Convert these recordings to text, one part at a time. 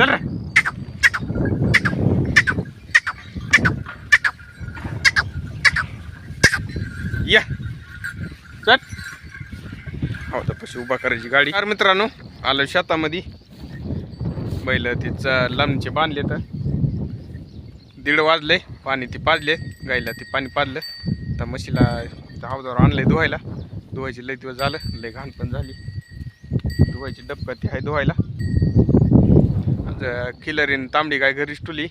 चल रे. या. चल. हो तर पशी उभा करायची गाडी. तर मित्रांनो आलं शेतामध्ये. बैल तिचं लांबचे बांधले तर. दीड वाजले पाणी ती पाजले गाईला ती पाणी पाजलं. तर म्हशीला हौदावर आणलंय धुवायला. धुवायची लय दिवस झालं लय घाण पण झाली. धुवायची डबका ती आहे धुवायला. आज किलरीन तांबडी गाय घरीच टुली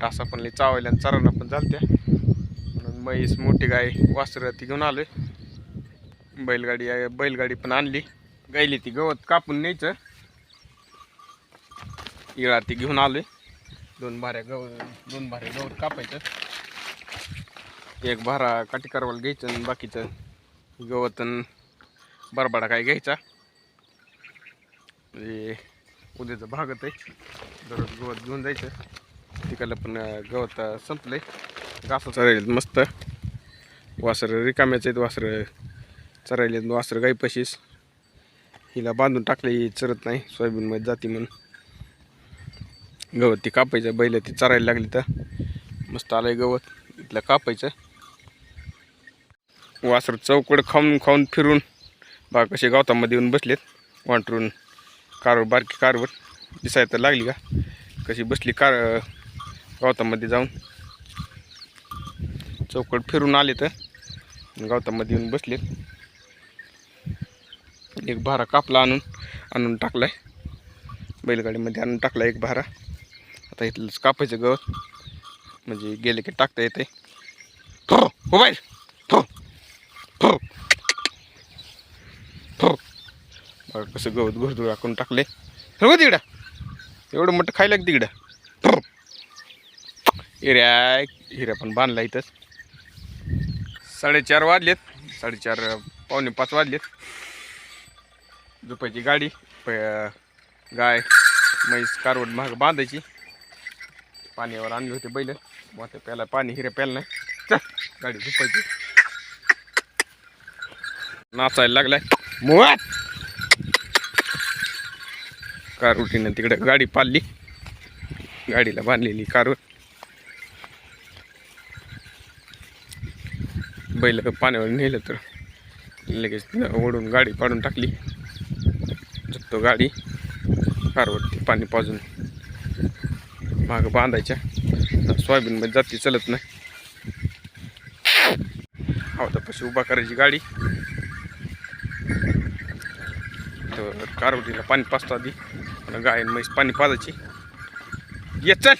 टासा पण लई चावायला आणि चरांना पण चालत्या म्हणून म्हैस मोठी गाय वासरं ती घेऊन आलोय. बैलगाडी आहे बैलगाडी पण आणली. गायली ती गवत कापून न्यायचं. इळा ती घेऊन आलोय. दोन भाऱ्या गव दोन भाऱ्या गवत कापायचं. एक भारा काठी करवाला घ्यायचं आणि बाकीचं गवत आणि बरबाडा काय घ्यायचा. उद्याचं भागत आहे दररोज गवत घेऊन जायचं. तिकडलं पण गवत संपलं आहे घासं चरायला मस्त. वासरं रिकाम्याच आहेत वासरं चरायले वासरं गाई पशीस. हिला बांधून टाकले ही चरत नाही. सोयाबीनमध्ये जाती म्हणून. गवत ती कापायचं बैल ती चरायला लागली तर. मस्त आलंय गवत. इथलं कापायचं. वासर चौकड खाऊन खाऊन फिरून. बा कसे गवतामध्ये येऊन बसलेत. वांटरून कारवर बारकी कारवर दिसायला तर लागली का? कशी बसली कार गवतामध्ये जाऊन. चौकड फिरून आले तर गवतामध्ये येऊन बसले. एक भारा कापला आणून आणून टाकलाय. बैलगाडीमध्ये आणून टाकला एक भारा. आता इथलंच कापायचं गवत. म्हणजे गेले की टाकता येते हो हो बाहेर हो हो बघा कसं गवत घुरधुर टाकून टाकले. हो तिकडं. एवढं मोठं खायला लागतं तिकडं. हिऱ्या हिऱ्या पण बांधला इथंच साडेचार वाजलेत. साडेचार पावणे पाच वाजलेत. झोपायची गाडी प गाय म्हैस कारवड महाग बांधायची. पाण्यावर आणले होते बैल. मग प्याला पाणी हिरे प्याला नाही. चल गाडी झोपायची नाचायला लागलाय. मुळात. कार उठीनं तिकडं गाडी पाडली. गाडीला बांधलेली कारवर बैल पाण्यावर नेलं तर लगेच ओढून गाडी पाडून टाकली. झुकतो गाडी कारवरती पाणी पाजून मागं बांधायच्या. सोयाबीनमध्ये जाती चलत नाही. हो तर पशी उभा करायची गाडी. तर कारवटीला पाणी पाचतो आधी. आणि गाय म्हैस पाणी पाजायची. ये चल.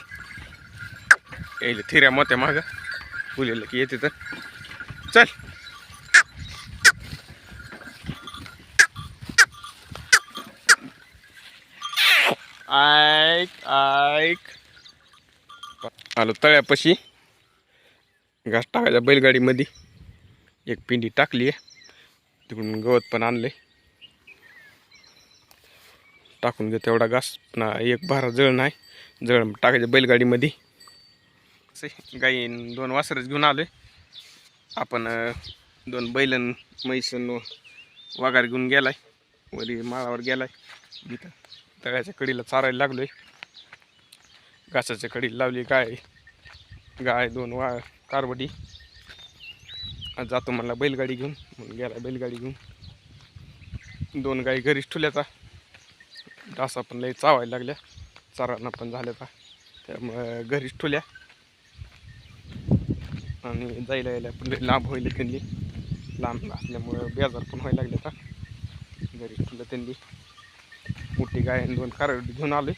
यायला थिऱ्या मोत्या मागं. फुलेलं की येते तर. चल. ऐक ऐक. आलो तळ्यापाशी. घास टाकायच्या बैलगाडीमध्ये. एक पिंडी टाकली आहे. तिकडून गवत पण आणले टाकून घेतो तेवढा घास. ना एक भारा जळ नाही जळ टाकायचं बैलगाडीमध्ये. असे गाई दोन वासरच घेऊन आलोय. आपण दोन बैलन म्हैसन वाघार घेऊन गेलाय. वरी माळावर गेलाय. इथं तळ्याच्या कडीला चारायला लागलोय. घासाच्या कडीला लावली गाय. गाय दोन वा कारवडी. जातो म्हणला बैलगाडी घेऊन. म्हणून गेला बैलगाडी घेऊन. दोन गाई घरीच ठुल्याचा डासा पण लई चावायला लागल्या. चारांना पण झाल्या का? त्यामुळं घरीच ठुल्या आणि जायला यायला पण लई लांब होईल त्यांनी. लांब असल्यामुळं बेजार पण व्हायला लागले का घरीच ठुलं त्यांनी. मोठी गाय आणि दोन कारवडी घेऊन आले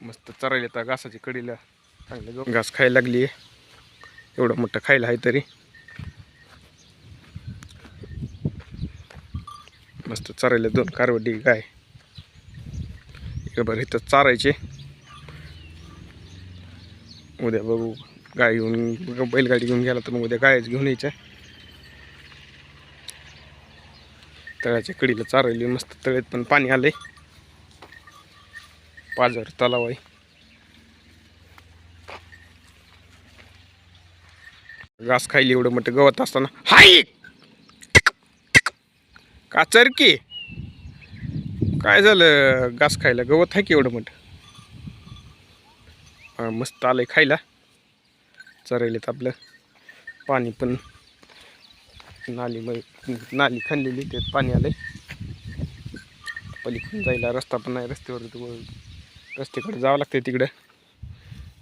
मस्त चरायला तर घासाची कडीला. चांगलं घास खायला लागली आहे एवढं मोठं खायला आहे तरी. मस्त चरायला दोन कारवडी गाय. बरं इथं चारायचे. उद्या बघू. गाय घेऊन बैलगाडी घेऊन गेला तर मग उद्या गायच घेऊन यायच्या. तळ्याच्या कडीला चारायली मस्त तळ्यात पण पाणी आलंय. पाझर तलाव आहे. घास खायली एवढं मोठं गवत असताना. हाईक काचर की? काय झालं? घास खायला गवत आहे की एवढं मोठं? हा, मस्त आलंय खायला. चरायलेत आपलं. पाणी पण नाली नाली खणलेली त्यात पाणी आलंय. पलीकडून जायला रस्ता पण नाही रस्त्यावर रस्त्याकडे जावं लागतं तिकडं.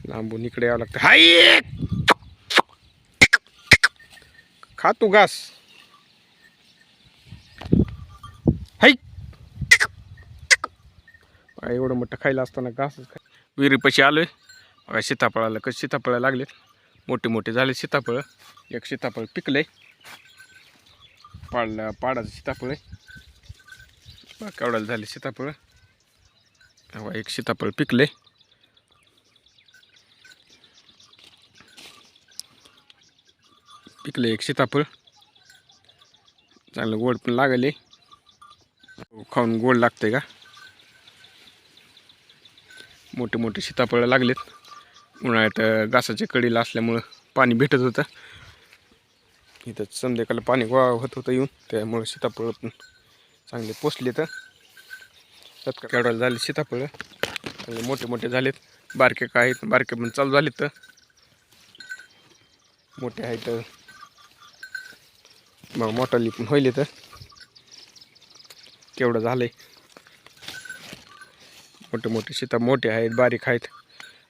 लांबून इकडे यावं लागतं हाय! खा तू घास. हाय एवढं मोठं खायला असताना घासच खाय विहिरीपाशी आलोय. बघा सीताफळाला कसं सीताफळं लागलेत. मोठे मोठे झाले सीताफळं. एक सीताफळ पिकलंय. पाडला पाडाचं सीताफळ आहे. केवढ्याला झाले सीताफळ. हवा एक सीताफळ पिकलंय. पिकलं एक सीताफळ. चांगलं गोड पण लागले खाऊन गोड लागते का? मोठे मोठे सीताफळं लागलेत. उन्हाळ्यात घासाच्या कडीला असल्यामुळं पाणी भेटत होतं. इथं संध्याकाळला पाणी गोळा होत होतं येऊन त्यामुळं सीताफळं पण चांगले पोचले तर. त्यात केवढ्याला झाले सीताफळं? चांगले मोठे मोठे झालेत. बारके काय आहेत? बारके पण चालू झालेत तर. मोठे आहेत मग मोठाली पण होईल तर. केवढं झालंय? मोठे मोठे सीता मोठे आहेत बारीक आहेत.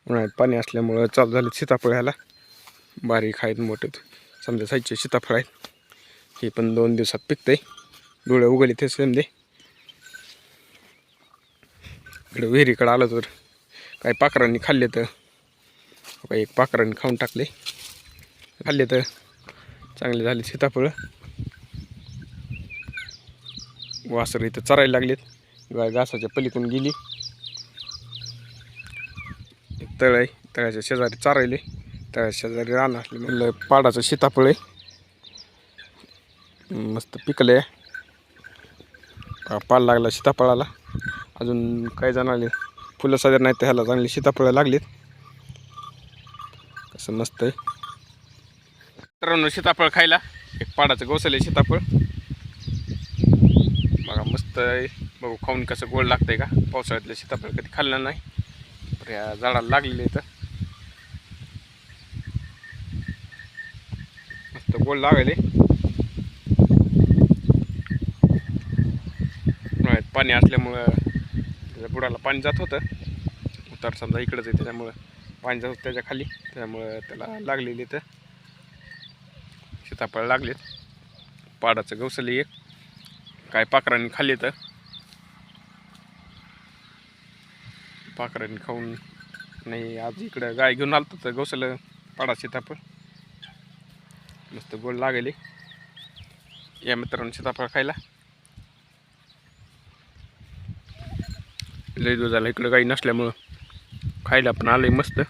उन्हाळ्यात पाणी असल्यामुळं चालू झाले सीताफळ ह्याला. बारीक आहेत मोठे समजा साईजचे सीताफळ आहेत. हे पण दोन दिवसात पिकतंय. डोळे उघडले ते समजे. इकडे विहिरीकडे आलं तर काही पाखरांनी खाल्ले तर काही एक पाखरांनी खाऊन टाकले. खाल्ले तर चांगले झाले सीताफळं. वासर इथं चरायला लागलेत. गाय घासाच्या पलीकडून गेली. एक तळ आहे तळ्याच्या शेजारी चारायले. तळ्याच्या शेजारी रान असले म्हणलं पाडाचं सीताफळ आहे. मस्त पिकले पाल लागला सीताफळाला. अजून काही जणाले फुलं साजर नाही तर ह्याला चांगली सीताफळं लागलीत. कसं मस्त आहे. मित्रांनो सीताफळ खायला. एक पाडाचं गवसले सीताफळ. मस्त आहे. बघू खाऊन कसं गोड लागतं आहे का? पावसाळ्यातलं सीताफळ कधी खाल्लं नाही. तर या झाडाला लागलेलं इथं. मस्त गोड लागले पाणी असल्यामुळं त्याच्या बुडाला पाणी जात होतं. उतार समजा इकडंच आहे त्याच्यामुळं पाणी जात होतं त्याच्याखाली. त्यामुळं त्याला लागलेली तर सीताफळ लागलेत. पाडाचं गवसले एक. काय पाखरांनी खाल्ले तर? पाखरांनी खाऊन नाही आज इकडं गाय घेऊन आलतो तर गवसलं पाडा सीताफळ मस्त गोड लागले. या मित्रांनो सीताफळ खायला. लय दुधाला इकडं गाई नसल्यामुळं खायला पण आलं मस्त.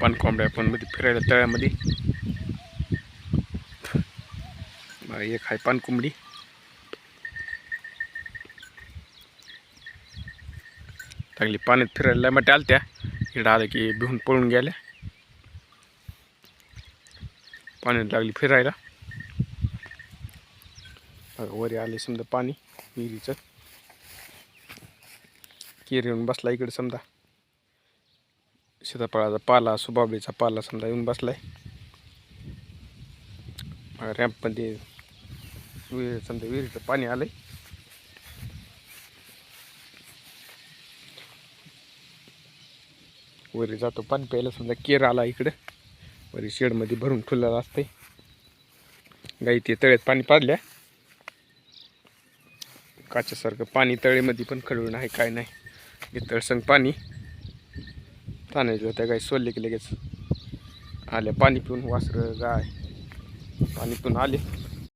पानकोंबड्या पण मध्ये फिरायला तळ्यामध्ये बघा, एक आहे पानकुंबडी चांगली पाण्यात फिरायला मग आलत्या इकडं आलं की भिवून पळून गेल्या पाण्यात लागली फिरायला बघा, वरी आले समजा पाणी विहिरीचं केर येऊन बसला इकडे समजा सीताफळाचा पाला सुबाबळीचा पाला समजा येऊन बसलाय रॅम्पमध्ये विहीर समजा विहिरीचं पाणी आलंय. वरी जातो पाणी प्यायला समजा केर आला इकडं. वरी शेडमध्ये भरून ठेवलेलं असतंय. गाई ते तळ्यात पाणी पाडल्या काच्यासारखं पाणी तळेमध्ये पण खडून आहे काय नाही. हे तळसंग पाणी. ताणायचं होत्या गाई सोडले की लगेच. आल्या पाणी पिऊन वासरं गाय. पाणी पिऊन आले.